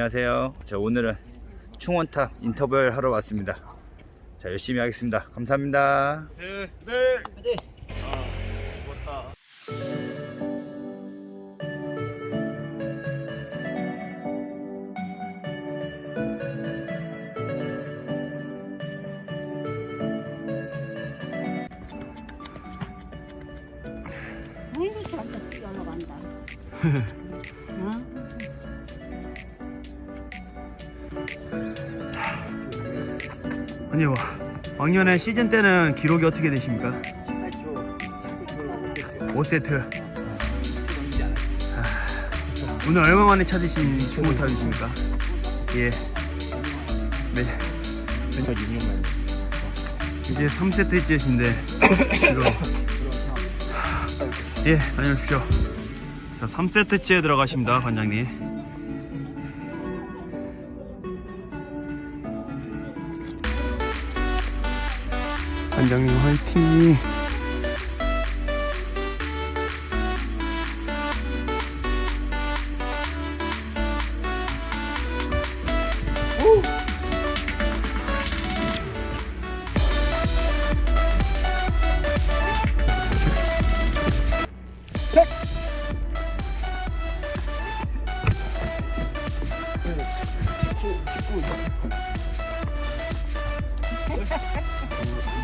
안녕하세요. 자, 오늘은 충원탑 인터뷰를 하러 왔습니다. 자, 열심히 하겠습니다. 감사합니다. 네, 네. 네. 아, 좋다. 아이고 저렇게 뛰어간다. 아니 와 왕년에 시즌 때는 기록이 어떻게 되십니까? 18초, 19초, 5세트 오늘 얼마 만에 찾으신 중고탑이십니까? 예. 네. 정말 6년 만에. 이제 3세트째신데 지금 예 다녀오십시오 자 3세트째 들어가십니다 관장님 관장님 화이팅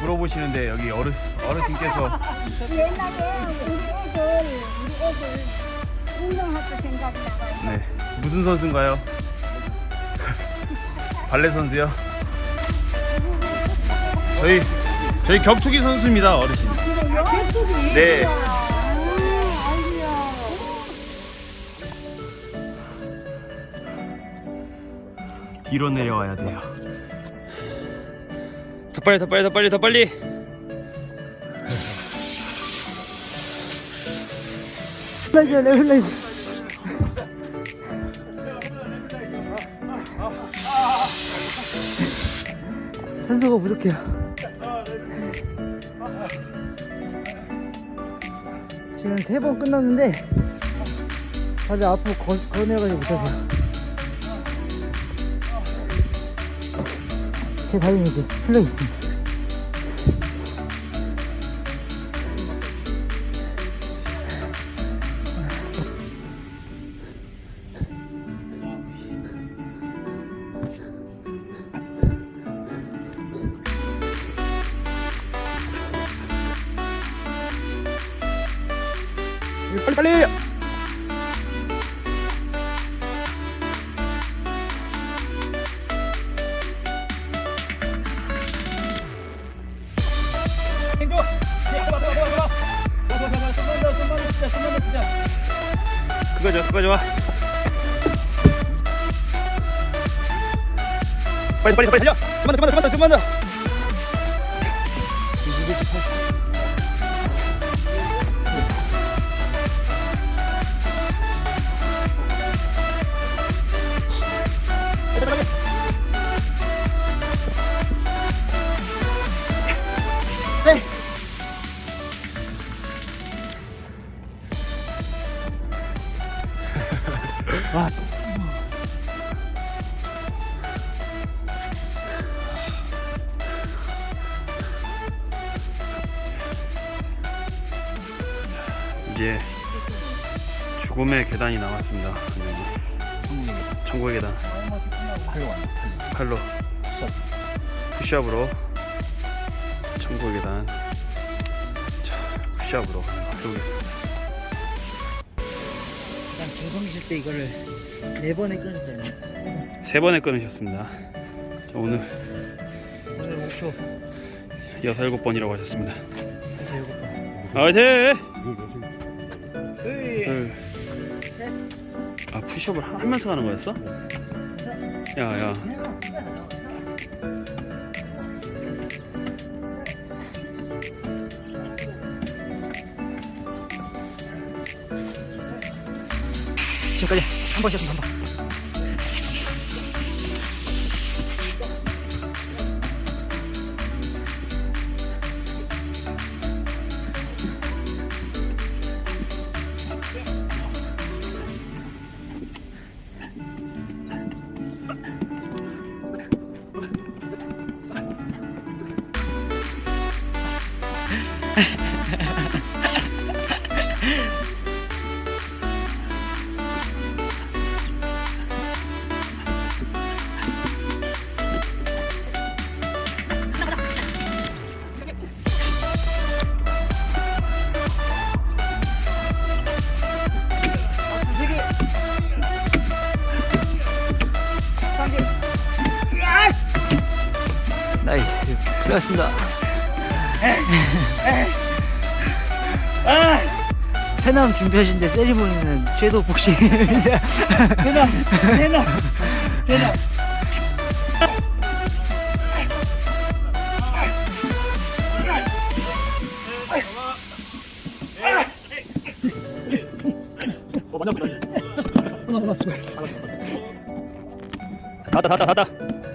물어보시는데 여기 어르, 어르신께서 옛날에 우리 애들, 우리 애들 운동할 때 생각이 나가요. 네 무슨 선수인가요? 발레 선수요? 저희 저희 격투기 선수입니다 어르신 그래요? 네 아. 뒤로 내려와야 돼요 더 빨리, 더 빨리, 더 빨리, 더 빨리. 플라이저 레플라이저 산소가 부족해요 지금 세 번 끝났는데 다들 앞으로 거, 거내가지 못하세 제 이제 풀려 있습니다. 빨리 빨리 좋아 그거 좋아 빨리 빨리 빨리 달려! 좀만 더 좀만 더 좀만 더 좀만 더 이제 죽음의 계단이 나왔습니다. 천국의 계단. 팔로 푸시업으로 천국의 계단. 자, 푸시업으로 해보겠습니다. 난 중성실 때 이거를 네 번에 끊었잖아요 세 번에 끊으셨습니다. 자, 오늘 오늘 목표 여섯 일곱 번이라고 하셨습니다. 해서 일곱 번 화이팅! 둘 둘. 아 푸시업을 하- 하면서 가는 거였어? 야야 지금까지 한 번씩은 수고하셨습니다. 해남 준비하신데 세리머니는 섀도우 복싱입니다. 대남 대남 대남 닫아 닫아 닫아 지지보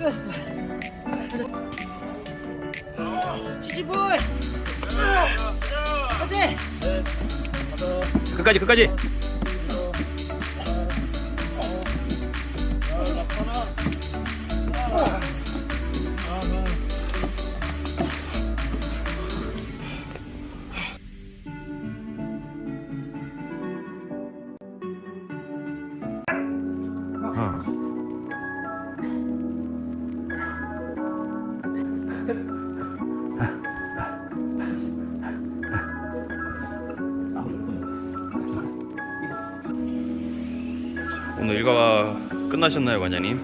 이! 어때? 끝까지 끝까지 오늘 일과가 끝나셨나요, 관장님?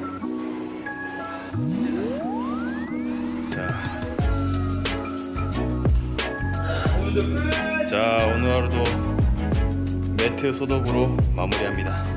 자, 자 오늘 하루도 매트 소독으로 마무리합니다.